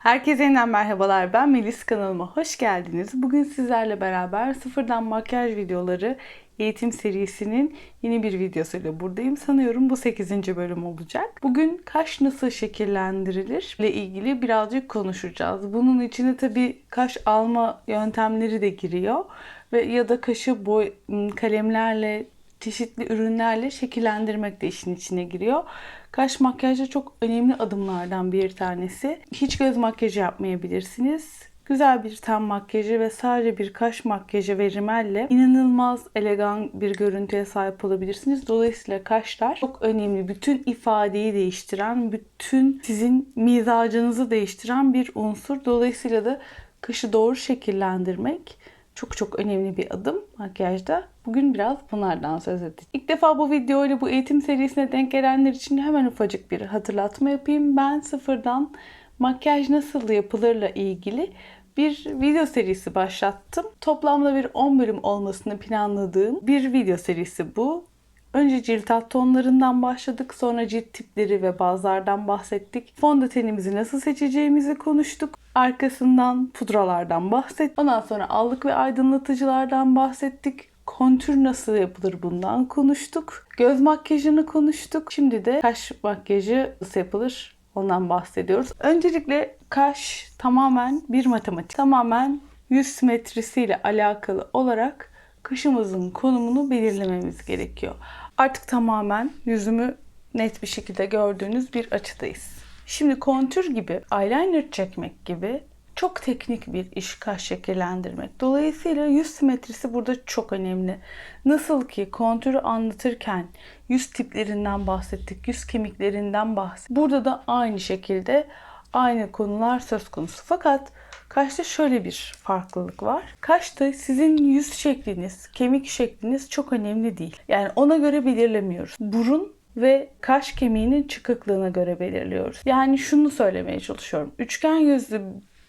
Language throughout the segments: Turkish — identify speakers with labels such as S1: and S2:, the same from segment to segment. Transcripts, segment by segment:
S1: Herkese yeniden merhabalar. Ben Melis kanalıma hoş geldiniz. Bugün sizlerle beraber sıfırdan makyaj videoları eğitim serisinin yeni bir videosuyla buradayım. Sanıyorum bu 8. bölüm olacak. Bugün kaş nasıl şekillendirilir ile ilgili birazcık konuşacağız. Bunun içine tabii kaş alma yöntemleri de giriyor ve ya da kaşı boy kalemlerle çeşitli ürünlerle şekillendirmek de işin içine giriyor. Kaş makyajda çok önemli adımlardan bir tanesi. Hiç göz makyajı yapmayabilirsiniz. Güzel bir ten makyajı ve sadece bir kaş makyajı ve rimelle inanılmaz elegan bir görüntüye sahip olabilirsiniz. Dolayısıyla kaşlar çok önemli. Bütün ifadeyi değiştiren, bütün sizin mizacınızı değiştiren bir unsur. Dolayısıyla da kaşı doğru şekillendirmek çok çok önemli bir adım makyajda. Bugün biraz bunlardan söz edeceğiz. İlk defa bu videoyla bu eğitim serisine denk gelenler için hemen ufacık bir hatırlatma yapayım. Ben sıfırdan makyaj nasıl yapılırla ilgili bir video serisi başlattım. Toplamda bir 10 bölüm olmasını planladığım bir video serisi bu. Önce cilt alt tonlarından başladık. Sonra cilt tipleri ve bazlardan bahsettik. Fondötenimizi nasıl seçeceğimizi konuştuk. Arkasından pudralardan bahsettik. Ondan sonra allık ve aydınlatıcılardan bahsettik. Kontür nasıl yapılır bundan konuştuk. Göz makyajını konuştuk. Şimdi de kaş makyajı nasıl yapılır ondan bahsediyoruz. Öncelikle kaş tamamen bir matematik. Tamamen yüz simetrisiyle alakalı olarak kaşımızın konumunu belirlememiz gerekiyor. Artık tamamen yüzümü net bir şekilde gördüğünüz bir açıdayız. Şimdi kontür gibi, eyeliner çekmek gibi çok teknik bir iş kaş şekillendirmek. Dolayısıyla yüz simetrisi burada çok önemli. Nasıl ki kontürü anlatırken yüz tiplerinden bahsettik, yüz kemiklerinden bahsettik. Burada da aynı şekilde aynı konular söz konusu. Fakat kaşta şöyle bir farklılık var. Kaşta sizin yüz şekliniz, kemik şekliniz çok önemli değil. Yani ona göre belirlemiyoruz. Burun ve kaş kemiğinin çıkıklığına göre belirliyoruz. Yani şunu söylemeye çalışıyorum. Üçgen yüzlü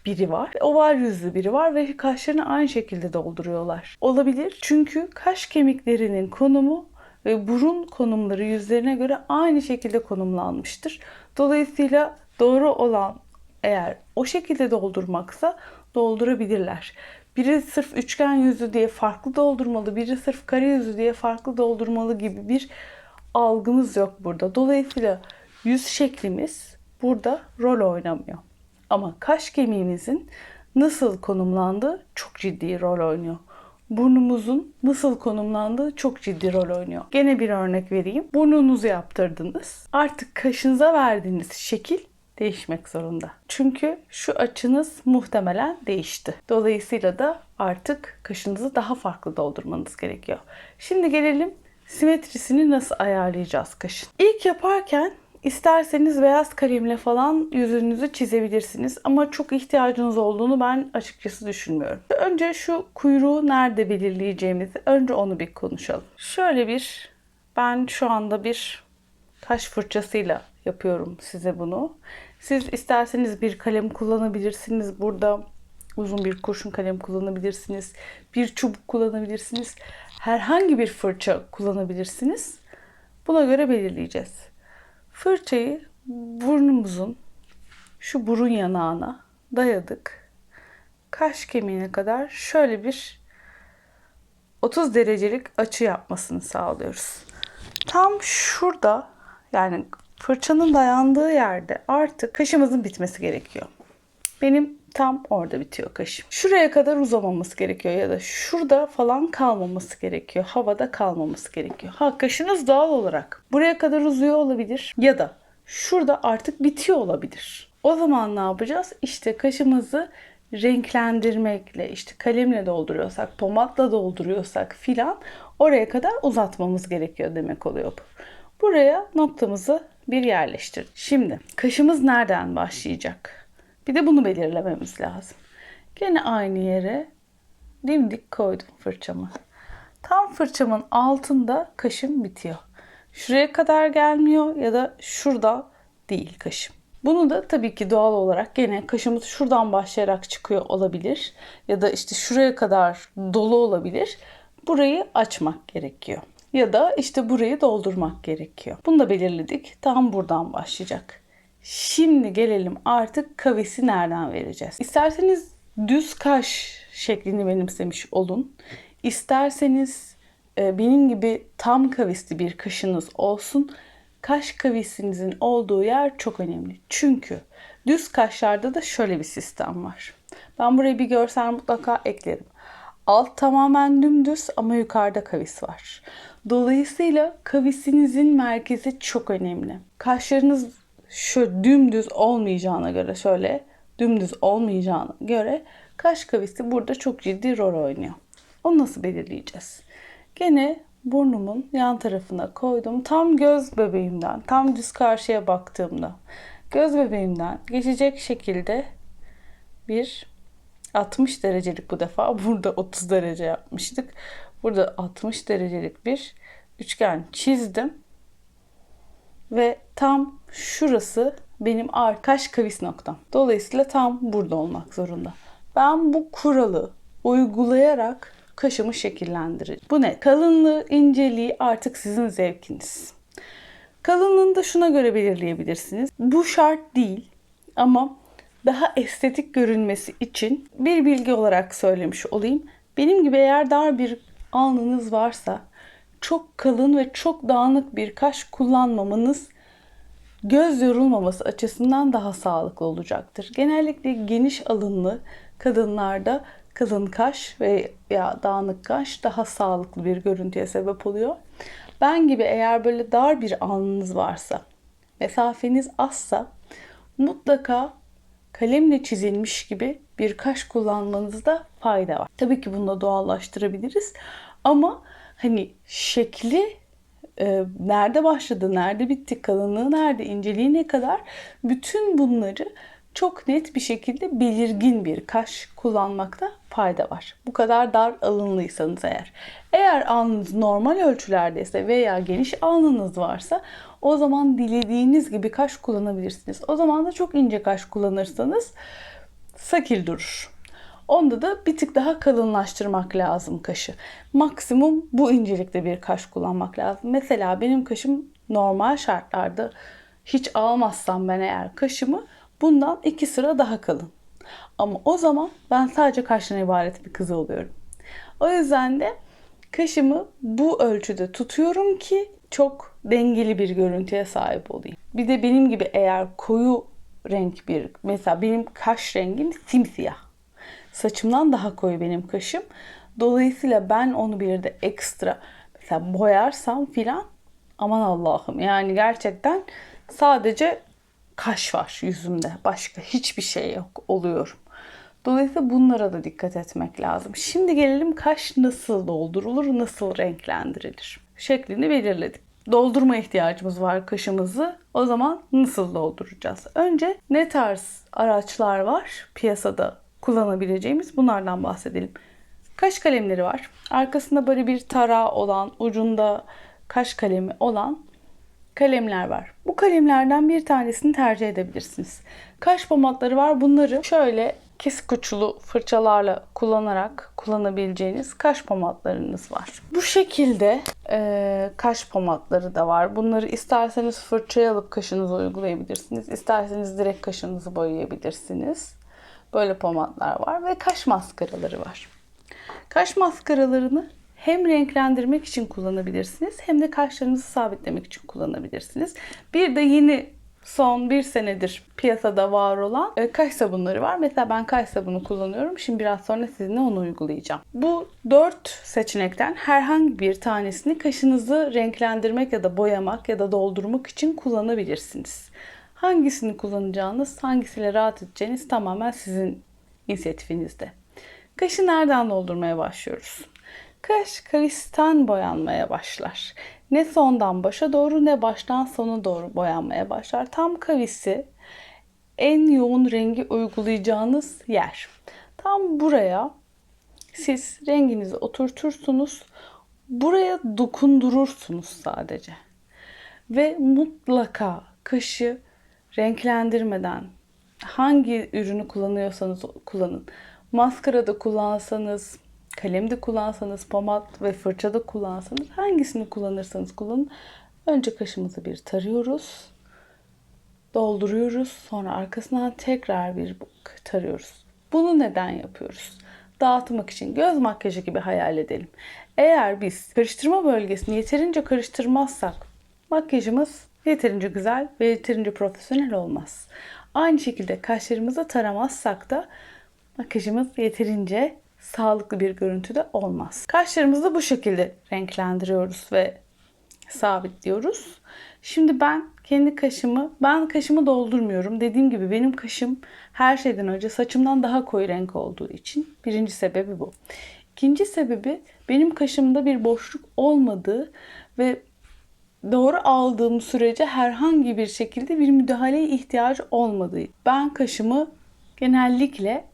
S1: biri var. Oval yüzlü biri var ve kaşlarını aynı şekilde dolduruyorlar. Olabilir. Çünkü kaş kemiklerinin konumu ve burun konumları yüzlerine göre aynı şekilde konumlanmıştır. Dolayısıyla doğru olan eğer o şekilde doldurmaksa doldurabilirler. Biri sırf üçgen yüzlü diye farklı doldurmalı, biri sırf kare yüzlü diye farklı doldurmalı gibi bir algımız yok burada. Dolayısıyla yüz şeklimiz burada rol oynamıyor. Ama kaş kemiğimizin nasıl konumlandığı çok ciddi rol oynuyor. Burnumuzun nasıl konumlandığı çok ciddi rol oynuyor. Gene bir örnek vereyim. Burnunuzu yaptırdınız. Artık kaşınıza verdiğiniz şekil değişmek zorunda. Çünkü şu açınız muhtemelen değişti. Dolayısıyla da artık kaşınızı daha farklı doldurmanız gerekiyor. Şimdi gelelim simetrisini nasıl ayarlayacağız kaşın. İlk yaparken İsterseniz beyaz kalemle falan yüzünüzü çizebilirsiniz ama çok ihtiyacınız olduğunu ben açıkçası düşünmüyorum. Önce şu kuyruğu nerede belirleyeceğimizi önce onu bir konuşalım. Şöyle bir ben şu anda bir taş fırçasıyla yapıyorum size bunu. Siz isterseniz bir kalem kullanabilirsiniz. Burada uzun bir kurşun kalem kullanabilirsiniz. Bir çubuk kullanabilirsiniz. Herhangi bir fırça kullanabilirsiniz. Buna göre belirleyeceğiz. Fırçayı burnumuzun şu burun yanağına dayadık. Kaş kemiğine kadar şöyle bir 30 derecelik açı yapmasını sağlıyoruz. Tam şurada yani fırçanın dayandığı yerde artık kaşımızın bitmesi gerekiyor. Benim tam orada bitiyor kaşım. Şuraya kadar uzamaması gerekiyor ya da şurada falan kalmaması gerekiyor. Havada kalmaması gerekiyor. Ha kaşınız doğal olarak buraya kadar uzuyor olabilir ya da şurada artık bitiyor olabilir. O zaman ne yapacağız? İşte kaşımızı renklendirmekle işte kalemle dolduruyorsak, pomatla dolduruyorsak filan oraya kadar uzatmamız gerekiyor demek oluyor bu. Buraya noktamızı bir yerleştir. Şimdi kaşımız nereden başlayacak? Bir de bunu belirlememiz lazım. Gene aynı yere dimdik koydum fırçamı. Tam fırçamın altında kaşım bitiyor. Şuraya kadar gelmiyor ya da şurada değil kaşım. Bunu da tabii ki doğal olarak gene kaşımız şuradan başlayarak çıkıyor olabilir ya da işte şuraya kadar dolu olabilir. Burayı açmak gerekiyor. Ya da işte burayı doldurmak gerekiyor. Bunu da belirledik. Tam buradan başlayacak. Şimdi gelelim artık kavisi nereden vereceğiz? İsterseniz düz kaş şeklini benimsemiş olun. İsterseniz e, benim gibi tam kavisli bir kaşınız olsun. Kaş kavisinizin olduğu yer çok önemli. Çünkü düz kaşlarda da şöyle bir sistem var. Ben buraya bir görsel mutlaka eklerim. Alt tamamen dümdüz ama yukarıda kavis var. Dolayısıyla kavisinizin merkezi çok önemli. Kaşlarınız şu dümdüz olmayacağına göre şöyle dümdüz olmayacağına göre kaş kavisi burada çok ciddi rol oynuyor. Onu nasıl belirleyeceğiz? Gene burnumun yan tarafına koydum. Tam göz bebeğimden, tam düz karşıya baktığımda göz bebeğimden geçecek şekilde bir 60 derecelik bu defa. Burada 30 derece yapmıştık. Burada 60 derecelik bir üçgen çizdim. Ve tam şurası benim kaş kavis noktam. Dolayısıyla tam burada olmak zorunda. Ben bu kuralı uygulayarak kaşımı şekillendireceğim. Bu ne? Kalınlığı, inceliği artık sizin zevkiniz. Kalınlığını da şuna göre belirleyebilirsiniz. Bu şart değil ama daha estetik görünmesi için bir bilgi olarak söylemiş olayım. Benim gibi eğer dar bir alnınız varsa çok kalın ve çok dağınık bir kaş kullanmamanız göz yorulmaması açısından daha sağlıklı olacaktır. Genellikle geniş alınlı kadınlarda kalın kaş ve ya dağınık kaş daha sağlıklı bir görüntüye sebep oluyor. Ben gibi eğer böyle dar bir alnınız varsa, mesafeniz azsa mutlaka kalemle çizilmiş gibi bir kaş kullanmanızda fayda var. Tabii ki bunu da doğallaştırabiliriz ama hani şekli e, nerede başladı, nerede bitti, kalınlığı nerede, inceliği ne kadar bütün bunları çok net bir şekilde belirgin bir kaş kullanmakta fayda var. Bu kadar dar alınlıysanız eğer. Eğer alnınız normal ölçülerdeyse veya geniş alnınız varsa o zaman dilediğiniz gibi kaş kullanabilirsiniz. O zaman da çok ince kaş kullanırsanız sakil durur. Onda da bir tık daha kalınlaştırmak lazım kaşı. Maksimum bu incelikte bir kaş kullanmak lazım. Mesela benim kaşım normal şartlarda hiç almazsam ben eğer kaşımı bundan iki sıra daha kalın. Ama o zaman ben sadece kaştan ibaret bir kız oluyorum. O yüzden de kaşımı bu ölçüde tutuyorum ki çok dengeli bir görüntüye sahip olayım. Bir de benim gibi eğer koyu renk bir mesela benim kaş rengim simsiyah. Saçımdan daha koyu benim kaşım. Dolayısıyla ben onu bir de ekstra mesela boyarsam filan aman Allah'ım yani gerçekten sadece kaş var yüzümde. Başka hiçbir şey yok oluyorum. Dolayısıyla bunlara da dikkat etmek lazım. Şimdi gelelim kaş nasıl doldurulur, nasıl renklendirilir? Şeklini belirledik. Doldurma ihtiyacımız var kaşımızı. O zaman nasıl dolduracağız? Önce ne tarz araçlar var piyasada kullanabileceğimiz bunlardan bahsedelim. Kaş kalemleri var. Arkasında böyle bir tarağı olan, ucunda kaş kalemi olan kalemler var. Bu kalemlerden bir tanesini tercih edebilirsiniz. Kaş pomatları var. Bunları şöyle kesik uçlu fırçalarla kullanarak kullanabileceğiniz kaş pomatlarınız var. Bu şekilde e, kaş pomatları da var. Bunları isterseniz fırçaya alıp kaşınıza uygulayabilirsiniz. İsterseniz direkt kaşınızı boyayabilirsiniz. Böyle pomatlar var ve kaş maskaraları var. Kaş maskaralarını hem renklendirmek için kullanabilirsiniz hem de kaşlarınızı sabitlemek için kullanabilirsiniz. Bir de yeni son bir senedir piyasada var olan e, kaş sabunları var. Mesela ben kaş sabunu kullanıyorum. Şimdi biraz sonra sizinle onu uygulayacağım. Bu dört seçenekten herhangi bir tanesini kaşınızı renklendirmek ya da boyamak ya da doldurmak için kullanabilirsiniz. Hangisini kullanacağınız, hangisiyle rahat edeceğiniz tamamen sizin inisiyatifinizde. Kaşı nereden doldurmaya başlıyoruz? Kaş kavisten boyanmaya başlar. Ne sondan başa doğru ne baştan sona doğru boyanmaya başlar. Tam kavisi en yoğun rengi uygulayacağınız yer. Tam buraya siz renginizi oturtursunuz. Buraya dokundurursunuz sadece. Ve mutlaka kaşı renklendirmeden hangi ürünü kullanıyorsanız kullanın. Maskara da kullansanız, kalem de kullansanız, pomat ve fırça da kullansanız hangisini kullanırsanız kullanın. Önce kaşımızı bir tarıyoruz. dolduruyoruz. Sonra arkasından tekrar bir tarıyoruz. Bunu neden yapıyoruz? Dağıtmak için göz makyajı gibi hayal edelim. Eğer biz karıştırma bölgesini yeterince karıştırmazsak makyajımız yeterince güzel ve yeterince profesyonel olmaz. Aynı şekilde kaşlarımızı taramazsak da makyajımız yeterince sağlıklı bir görüntüde olmaz. Kaşlarımızı bu şekilde renklendiriyoruz ve sabitliyoruz. Şimdi ben kendi kaşımı, ben kaşımı doldurmuyorum. Dediğim gibi benim kaşım her şeyden önce saçımdan daha koyu renk olduğu için birinci sebebi bu. İkinci sebebi benim kaşımda bir boşluk olmadığı ve doğru aldığım sürece herhangi bir şekilde bir müdahaleye ihtiyacı olmadığı. Ben kaşımı genellikle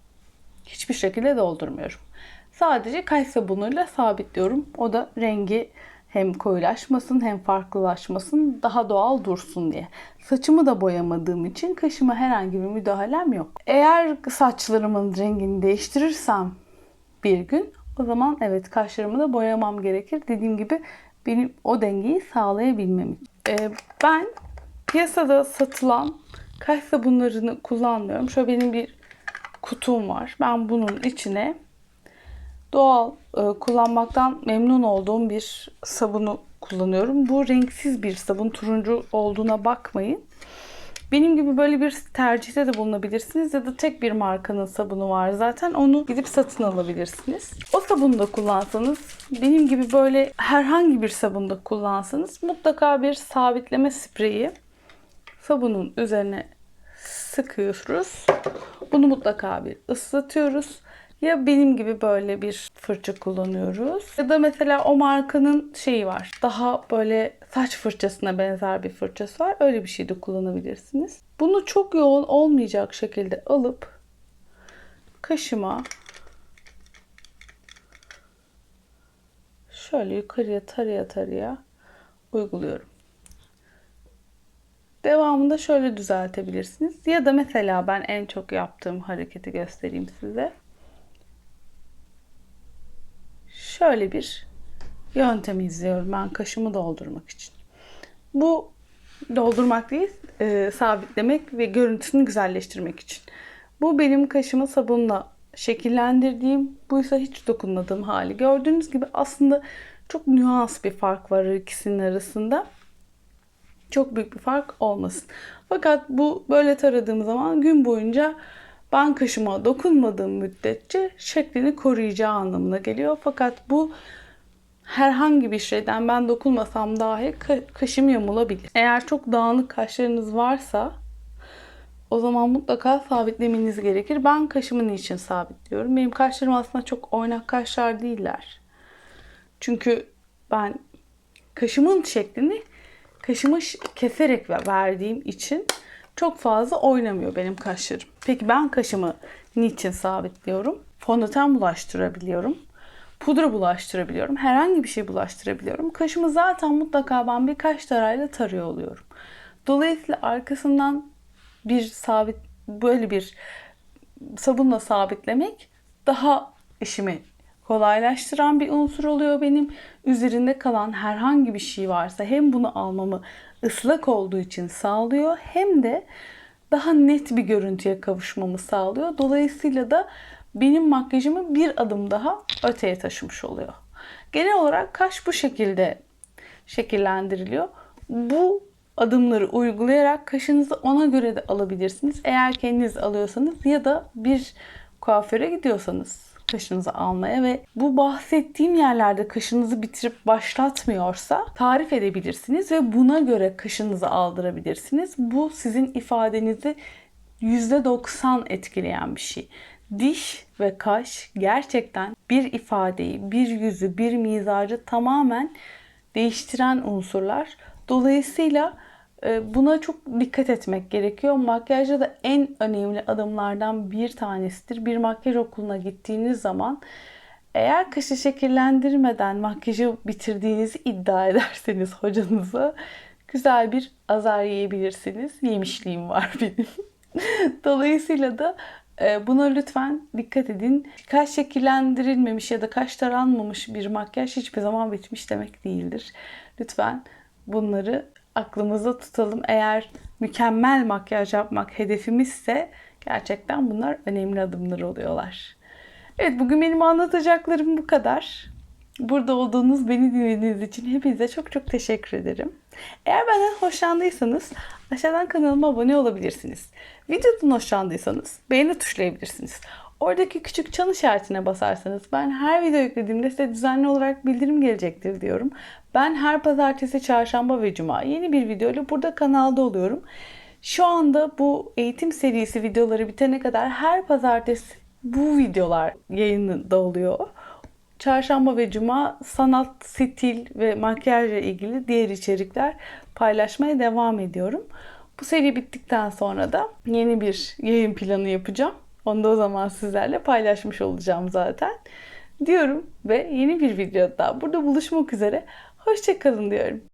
S1: hiçbir şekilde doldurmuyorum. Sadece kaş sabunuyla sabitliyorum. O da rengi hem koyulaşmasın hem farklılaşmasın daha doğal dursun diye. Saçımı da boyamadığım için kaşıma herhangi bir müdahalem yok. Eğer saçlarımın rengini değiştirirsem bir gün o zaman evet kaşlarımı da boyamam gerekir. Dediğim gibi benim o dengeyi sağlayabilmem için. Ee, ben piyasada satılan kaş sabunlarını kullanmıyorum. Şöyle benim bir kutum var. Ben bunun içine doğal e, kullanmaktan memnun olduğum bir sabunu kullanıyorum. Bu renksiz bir sabun. Turuncu olduğuna bakmayın. Benim gibi böyle bir tercihte de bulunabilirsiniz ya da tek bir markanın sabunu var zaten onu gidip satın alabilirsiniz. O sabunu da kullansanız benim gibi böyle herhangi bir sabunda kullansanız mutlaka bir sabitleme spreyi sabunun üzerine sıkıyoruz. Bunu mutlaka bir ıslatıyoruz. Ya benim gibi böyle bir fırça kullanıyoruz. Ya da mesela o markanın şeyi var. Daha böyle saç fırçasına benzer bir fırçası var. Öyle bir şey de kullanabilirsiniz. Bunu çok yoğun olmayacak şekilde alıp kaşıma şöyle yukarıya taraya taraya uyguluyorum. Devamında şöyle düzeltebilirsiniz. Ya da mesela ben en çok yaptığım hareketi göstereyim size. şöyle bir yöntem izliyorum ben kaşımı doldurmak için. Bu doldurmak değil, e, sabitlemek ve görüntüsünü güzelleştirmek için. Bu benim kaşımı sabunla şekillendirdiğim, buysa hiç dokunmadığım hali. Gördüğünüz gibi aslında çok nüans bir fark var ikisinin arasında. Çok büyük bir fark olmasın. Fakat bu böyle taradığım zaman gün boyunca ben kaşıma dokunmadığım müddetçe şeklini koruyacağı anlamına geliyor. Fakat bu herhangi bir şeyden ben dokunmasam dahi kaşım yamulabilir. Eğer çok dağınık kaşlarınız varsa o zaman mutlaka sabitlemeniz gerekir. Ben kaşımı niçin sabitliyorum? Benim kaşlarım aslında çok oynak kaşlar değiller. Çünkü ben kaşımın şeklini kaşımı keserek verdiğim için çok fazla oynamıyor benim kaşlarım. Peki ben kaşımı niçin sabitliyorum? Fondöten bulaştırabiliyorum. Pudra bulaştırabiliyorum. Herhangi bir şey bulaştırabiliyorum. Kaşımı zaten mutlaka ben bir kaş tarayla tarıyor oluyorum. Dolayısıyla arkasından bir sabit böyle bir sabunla sabitlemek daha işimi kolaylaştıran bir unsur oluyor benim. Üzerinde kalan herhangi bir şey varsa hem bunu almamı ıslak olduğu için sağlıyor hem de daha net bir görüntüye kavuşmamı sağlıyor. Dolayısıyla da benim makyajımı bir adım daha öteye taşımış oluyor. Genel olarak kaş bu şekilde şekillendiriliyor. Bu adımları uygulayarak kaşınızı ona göre de alabilirsiniz. Eğer kendiniz alıyorsanız ya da bir kuaföre gidiyorsanız kaşınızı almaya ve bu bahsettiğim yerlerde kaşınızı bitirip başlatmıyorsa tarif edebilirsiniz ve buna göre kaşınızı aldırabilirsiniz. Bu sizin ifadenizi %90 etkileyen bir şey. Diş ve kaş gerçekten bir ifadeyi, bir yüzü, bir mizacı tamamen değiştiren unsurlar. Dolayısıyla buna çok dikkat etmek gerekiyor. Makyajda da en önemli adımlardan bir tanesidir. Bir makyaj okuluna gittiğiniz zaman eğer kaşı şekillendirmeden makyajı bitirdiğinizi iddia ederseniz hocanıza güzel bir azar yiyebilirsiniz. Yemişliğim var benim. Dolayısıyla da e, buna lütfen dikkat edin. Kaş şekillendirilmemiş ya da kaş taranmamış bir makyaj hiçbir zaman bitmiş demek değildir. Lütfen bunları aklımızda tutalım. Eğer mükemmel makyaj yapmak hedefimizse gerçekten bunlar önemli adımlar oluyorlar. Evet bugün benim anlatacaklarım bu kadar. Burada olduğunuz, beni dinlediğiniz için hepinize çok çok teşekkür ederim. Eğer benden hoşlandıysanız aşağıdan kanalıma abone olabilirsiniz. Videodan hoşlandıysanız beğeni tuşlayabilirsiniz. Oradaki küçük çan işaretine basarsanız ben her video yüklediğimde size düzenli olarak bildirim gelecektir diyorum. Ben her pazartesi, çarşamba ve cuma yeni bir video ile burada kanalda oluyorum. Şu anda bu eğitim serisi videoları bitene kadar her pazartesi bu videolar yayında oluyor. Çarşamba ve cuma sanat, stil ve makyajla ilgili diğer içerikler paylaşmaya devam ediyorum. Bu seri bittikten sonra da yeni bir yayın planı yapacağım. Onu da o zaman sizlerle paylaşmış olacağım zaten. Diyorum ve yeni bir videoda burada buluşmak üzere. Hoşçakalın diyorum.